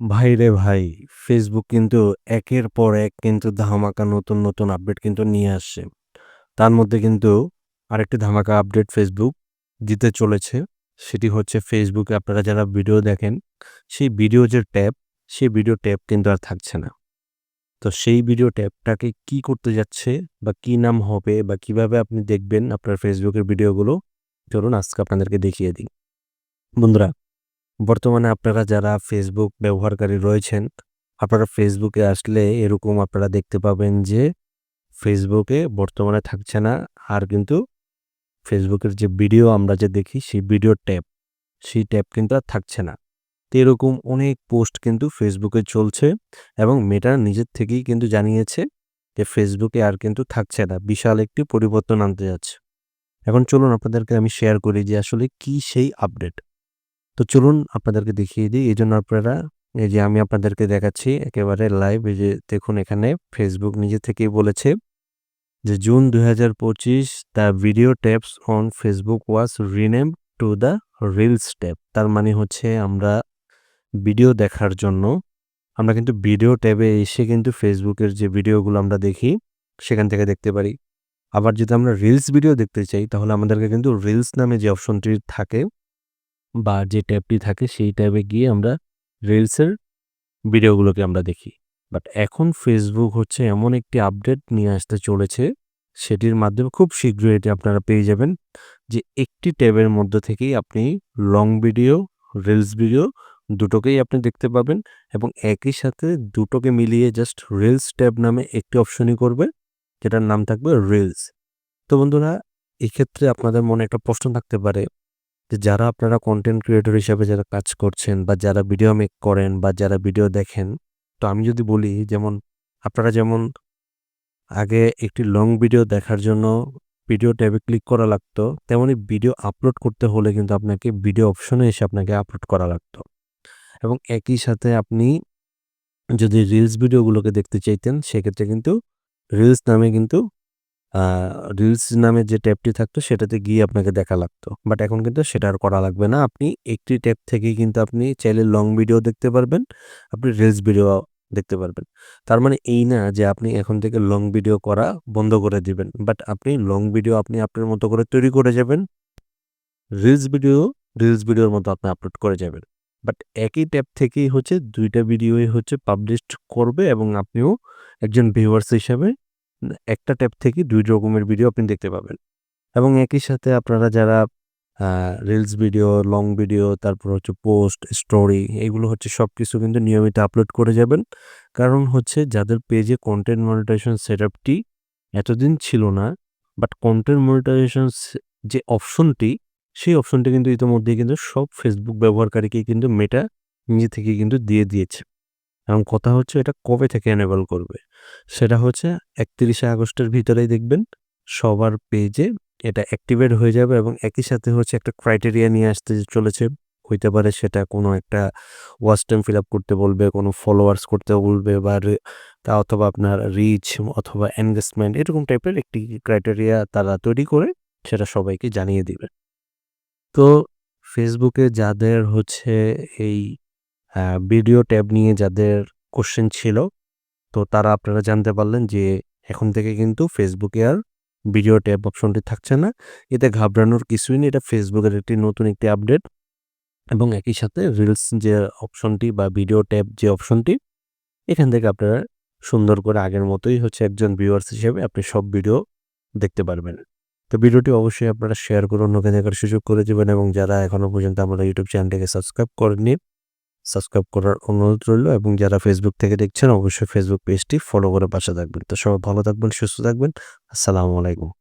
ভাই রে ভাই, ফেসবুক কিন্তু একের পর এক কিন্তু ধামাকা নতুন, নতুন আপডেট কিন্তু নিয়ে আসছে। তার মধ্যে কিন্তু আরেকটি ধামাকা আপডেট ফেসবুক দিতে চলেছে। সেটি হচ্ছে ফেসবুকে আপনারা যারা ভিডিও দেখেন, সেই ভিডিও যে ট্যাব, সেই ভিডিও ট্যাব কিন্তু আর থাকছে না। তো সেই ভিডিও ট্যাবটাকে কি করতে যাচ্ছে বা কি নাম হবে বা কীভাবে আপনি দেখবেন আপনার ফেসবুকের ভিডিওগুলো, চলুন আজকে আপনাদেরকে দেখিয়ে দিই। বন্ধুরা বর্তমানে আপনারা যারা ফেসবুক ব্যবহারকারী রয়েছেন, আপনারা ফেসবুকে আসলে এরকম আপনারা দেখতে পাবেন যে ফেসবুকে বর্তমানে থাকছে না আর কিন্তু ফেসবুকের যে ভিডিও আমরা যে দেখি সেই ভিডিও ট্যাব, সেই ট্যাব কিন্তু আর থাকছে না। তো এরকম অনেক পোস্ট কিন্তু ফেসবুকে চলছে এবং মেটা নিজের থেকেই কিন্তু জানিয়েছে যে ফেসবুকে আর কিন্তু থাকছে না। বিশাল একটি পরিবর্তন আনতে যাচ্ছে। এখন চলুন আপনাদেরকে আমি শেয়ার করি যে আসলে কি সেই আপডেট। তো চলুন আপনাদেরকে দেখিয়ে দিই। এই জন্য আপনারা এই যে আমি আপনাদেরকে দেখাচ্ছি, একেবারে লাইভ এই যে দেখুন এখানে ফেসবুক নিজে থেকেই বলেছে যে June ২০২৫ the video tabs on Facebook was rename to the reels tab তার মানে হচ্ছে আমরা ভিডিও দেখার জন্য, আমরা কিন্তু ভিডিও ট্যাবে এসে কিন্তু ফেসবুকের যে ভিডিওগুলো আমরা দেখি, সেখান থেকে দেখতে পারি। আবার যদি আমরা রিলস ভিডিও দেখতে চাই, তাহলে আমাদেরকে কিন্তু রিলস নামে যে অপশনটি থাকে বা যে ট্যাবটি থাকে সেই ট্যাবে গিয়ে আমরা রিলসের ভিডিওগুলোকে আমরা দেখি। বাট এখন ফেসবুক হচ্ছে এমন একটি আপডেট নিয়ে আসতে চলেছে, সেটির মাধ্যমে খুব শীঘ্রই এটি আপনারা পেয়ে যাবেন যে একটি ট্যাবের মধ্যে থেকেই আপনি লং ভিডিও, রিলস ভিডিও দুটোকেই আপনি দেখতে পাবেন এবং একই সাথে দুটোকে মিলিয়ে জাস্ট রিলস ট্যাব নামে একটি অপশনই করবে, যেটার নাম থাকবে রিলস। তো বন্ধুরা এক্ষেত্রে আপনাদের মনে একটা প্রশ্ন থাকতে পারে যে যারা আপনারা কন্টেন্ট ক্রিয়েটর হিসাবে যারা কাজ করছেন বা যারা ভিডিও মেক করেন বা যারা ভিডিও দেখেন, তো আমি যদি বলি যেমন আপনারা যেমন আগে একটি লং ভিডিও দেখার জন্য ভিডিও ট্যাবে ক্লিক করা লাগতো, তেমনি ভিডিও আপলোড করতে হলে কিন্তু আপনাকে ভিডিও অপশনে এসে আপনাকে আপলোড করা লাগতো। এবং একই সাথে আপনি যদি রিলস ভিডিওগুলোকে দেখতে চাইতেন সেক্ষেত্রে কিন্তু রিলস নামে কিন্তু রিলস নামে যে ট্যাবটি থাকতো সেটাতে গিয়ে আপনাকে দেখা লাগতো। বাট এখন কিন্তু সেটা আর করা লাগবে না। আপনি একটি ট্যাব থেকেই কিন্তু আপনি চাইলে লং ভিডিও দেখতে পারবেন, আপনি রিলস ভিডিও দেখতে পারবেন। তার মানে এই না যে আপনি এখন থেকে লং ভিডিও করা বন্ধ করে দিবেন। বাট আপনি লং ভিডিও আপনি আপনার মতো করে তৈরি করে যাবেন। রিলস ভিডিও, রিলস ভিডিওর মতো আপনি আপলোড করে যাবেন। বাট একই ট্যাব থেকেই হচ্ছে দুইটা ভিডিওই হচ্ছে পাবলিশড করবে এবং আপনিও একজন ভিউয়ার্স হিসাবে একটা ট্যাব থেকে দুই রকমের ভিডিও আপনি দেখতে পাবেন। এবং একই সাথে আপনারা যারা রিলস ভিডিও, লং ভিডিও, তারপর হচ্ছে পোস্ট, স্টোরি এগুলো হচ্ছে সব কিছু কিন্তু নিয়মিত আপলোড করে যাবেন। কারণ হচ্ছে যাদের পেজে কন্টেন্ট মনিটাইজেশন সেটআপটি এতদিন ছিল না, বাট কন্টেন্ট মনিটাইজেশন যে অপশনটি, সেই অপশনটি কিন্তু ইতিমধ্যেই কিন্তু সব ফেসবুক ব্যবহারকারীকেই কিন্তু মেটা নিজে থেকেই কিন্তু দিয়ে দিয়েছে। এখন কথা হচ্ছে এটা কবে থেকে এনেবল করবে? সেটা হচ্ছে ৩১শে আগস্টের ভিতরেই দেখবেন সবার পেজে এটা অ্যাক্টিভেট হয়ে যাবে এবং একই সাথে হচ্ছে একটা ক্রাইটেরিয়া নিয়ে আসতে চলেছে। হইতে পারে সেটা কোনো একটা ওয়াচ টাইম ফিল আপ করতে বলবে, কোনো ফলোয়ার্স করতে বলবে বা তা অথবা আপনার রিচ অথবা এনগেজমেন্ট এরকম টাইপের একটি ক্রাইটেরিয়া তারা তৈরি করে সেটা সবাইকে জানিয়ে দিবে। তো ফেসবুকে যাদের হচ্ছে এই ভিডিও ট্যাব নিয়ে যাদের কোয়েশ্চেন ছিল, তো তারা আপনারা জানতে পারলেন যে এখন থেকে কিন্তু ফেসবুকে আর ভিডিও ট্যাব অপশনটি থাকছে না। এতে ঘাবড়ানোর কিছুই নেই। এটা ফেসবুকের একটি নতুন একটি আপডেট এবং একই সাথে রিলস যে অপশনটি বা ভিডিও ট্যাব যে অপশনটি, এখান থেকে আপনারা সুন্দর করে আগের মতোই হচ্ছে একজন ভিউয়ার্স হিসেবে আপনি সব ভিডিও দেখতে পারবেন। তো ভিডিওটি অবশ্যই আপনারা শেয়ার করে অন্যকে দেখার সুযোগ করে দেবেন এবং যারা এখনও পর্যন্ত আমার ইউটিউব চ্যানেলটিকে সাবস্ক্রাইব করেননি, সাবস্ক্রাইব করার অনুরোধ রইল এবং যারা ফেসবুক থেকে দেখছেন অবশ্যই ফেসবুক পেজটি ফলো করে পাশে থাকবেন। তো সবাই ভালো থাকবেন, সুস্থ থাকবেন। আসসালামু আলাইকুম।